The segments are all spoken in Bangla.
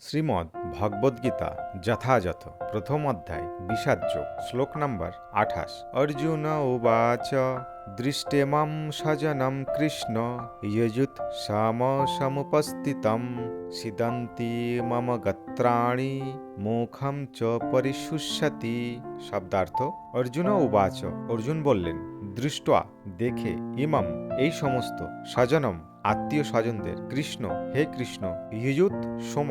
শ্রীমদ্ ভগবদ্গীতা যথাযথ, প্রথম অধ্যায় বিষাদযোগ শ্লোক নম্বর আঠাশ। অর্জুন উবাচ, দৃষ্টেমাম সজনম কৃষ্ণ যজুত সম সমুপস্থিতম সিদন্তি মম গত্রাণি, মুখম চ পরিশুষ্যতি। শব্দার্থ, অর্জুন উবাচ। অর্জুন বললেন দৃষ্টা দেখে, ইমাম, এই সমস্ত স্বজনম আত্মীয় স্বজনদের কৃষ্ণ, হে কৃষ্ণ ইয়ুত সোম,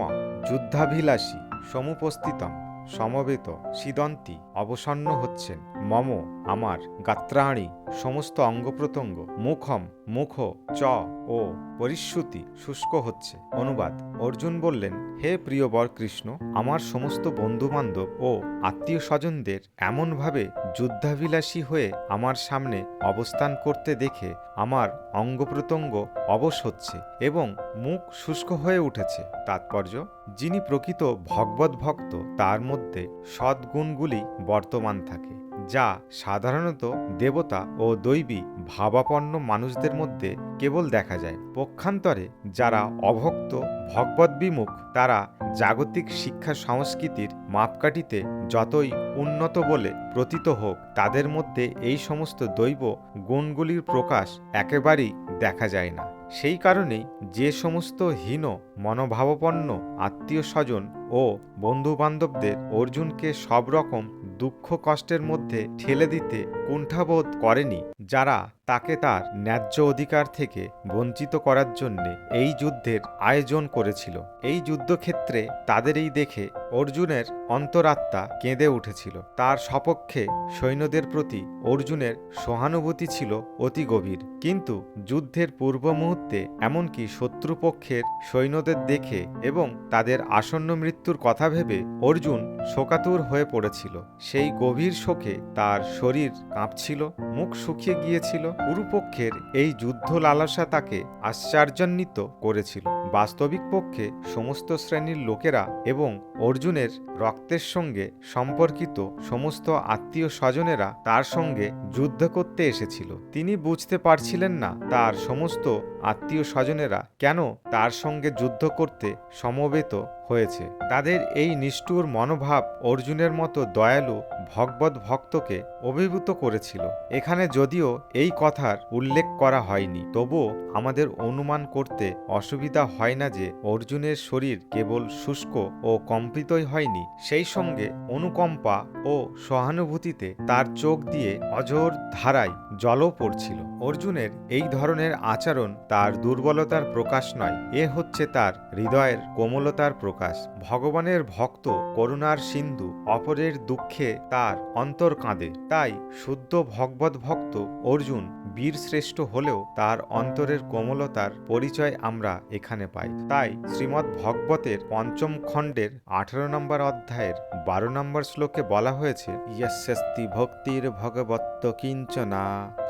যুদ্ধাভিলাষী, সমুপস্থিতম, সমবেত, সিদন্তি, অবসন্ন হচ্ছেন। মম, আমার, গাত্রাণী সমস্ত অঙ্গ প্রত্যঙ্গ, মুখম, মুখ, চ, ও, পরিশ্রুতি, শুষ্ক হচ্ছে। অনুবাদ, অর্জুন বললেন, হে প্রিয় বর কৃষ্ণ আমার সমস্ত বন্ধুবান্ধব ও আত্মীয় স্বজনদের এমনভাবে যুদ্ধাভিলাষী হয়ে আমার সামনে অবস্থান করতে দেখে আমার অঙ্গ প্রত্যঙ্গ অবশ হচ্ছে এবং মুখ শুষ্ক হয়ে উঠেছে। তাৎপর্য, যিনি প্রকৃত ভগবত ভক্ত তার মধ্যে সদ্গুণগুলি বর্তমান থাকে। যা সাধারণত দেবতা ও দৈবী ভাবাপন্ন মানুষদের মধ্যে কেবল দেখা যায়। পক্ষান্তরে যারা অভক্ত ভগবত বিমুখ তারা জাগতিক শিক্ষা সংস্কৃতির মাপকাঠিতে যতই উন্নত বলে প্রতীত হোক, তাদের মধ্যে এই সমস্ত দৈব গুণগুলির প্রকাশ একেবারেই দেখা যায় না। সেই কারণেই যে সমস্ত হীন, মনোভাবপন্ন আত্মীয় স্বজন ও বন্ধুবান্ধবদের অর্জুনকে সব রকম দুঃখ কষ্টের মধ্যে ঠেলে দিতে কুণ্ঠাবোধ করেনি যারা তাকে তার ন্যায্য অধিকার থেকে বঞ্চিত করার জন্য এই যুদ্ধের আয়োজন করেছিল। এই যুদ্ধক্ষেত্রে তাদের এই দেখে অর্জুনের অন্তরাত্মা কেঁদে উঠেছিল। তার সপক্ষে সৈন্যদের প্রতি অর্জুনের সহানুভূতি ছিল অতি গভীর। কিন্তু যুদ্ধের পূর্ব মুহূর্তে এমনকি শত্রুপক্ষের সৈন্যদের দেখে এবং তাদের আসন্ন মৃত্যুর কথা ভেবে অর্জুন শোকাতুর হয়ে পড়েছিল। সেই গভীর শোকে তার শরীর কাঁপছিল মুখ শুকিয়ে গিয়েছিল। কুরুপক্ষের এই যুদ্ধ লালসা তাকে আশ্চর্যান্বিত করেছিল। বাস্তবিক পক্ষে সমস্ত শ্রেণির লোকেরা এবং অর্জুনের রক্তের সঙ্গে সম্পর্কিত সমস্ত আত্মীয় স্বজনেরা তার সঙ্গে যুদ্ধ করতে এসেছিল। তিনি বুঝতে পারছিলেন না তার সমস্ত আত্মীয় স্বজনেরা কেন তার সঙ্গে যুদ্ধ করতে সমবেত হয়েছে। তাদের এই নিষ্ঠুর মনোভাব অর্জুনের মতো দয়ালু ভগবত ভক্তকে অভিভূত করেছিল। এখানে যদিও এই কথার উল্লেখ করা হয়নি, তবুও আমাদের অনুমান করতে অসুবিধা হয় না যে অর্জুনের শরীর কেবল শুষ্ক ও কম্পিতই হয়নি, সেই সঙ্গে অনুকম্পা ও সহানুভূতিতে তার চোখ দিয়ে অজর ধারায় জলও পড়ছিল। অর্জুনের এই ধরনের আচরণ তার দুর্বলতার প্রকাশ নয়, এ হচ্ছে তার হৃদয়ের কোমলতার প্রকাশ। ভগবানের ভক্ত করুণার সিন্ধু অপরের দুঃখে তার অন্তর কাঁদে, তাই শুদ্ধ ভগবত ভক্ত অর্জুন বীরশ্রেষ্ঠ হলেও তার অন্তরের কোমলতার পরিচয় আমরা এখানে পাই তাই শ্রীমদ্ ভগবতের পঞ্চম খণ্ডের আঠারো নম্বর অধ্যায়ের বারো নম্বর শ্লোকে বলা হয়েছে, ইয়স্যস্তি ভক্তির ভগবত্ত কিঞ্চনা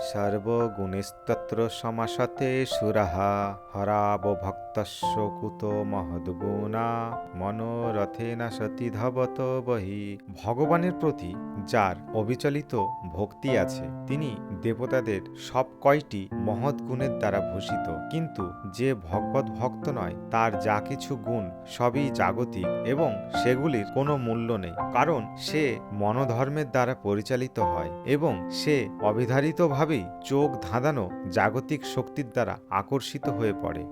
সর্বগুণস্তত্র সমাসতে সুরাহা হরাব ভক্তস্য কুত মহদ্গুণা মনোরথেনা সতী ধবত বহি। ভগবানের প্রতি যার অবিচলিত ভক্তি আছে, তিনি দেবতাদের সব কয়টি মহৎ গুণের দ্বারা ভূষিত। কিন্তু যে ভগবত ভক্ত নয়, তার যা কিছু গুণ সবই জাগতিক এবং সেগুলির কোনো মূল্য নেই, কারণ সে মনোধর্মের দ্বারা পরিচালিত হয় এবং সে অবিধারিতভাবেই চোখ ধাঁধানো জাগতিক শক্তির দ্বারা আকর্ষিত হয়ে পড়ে।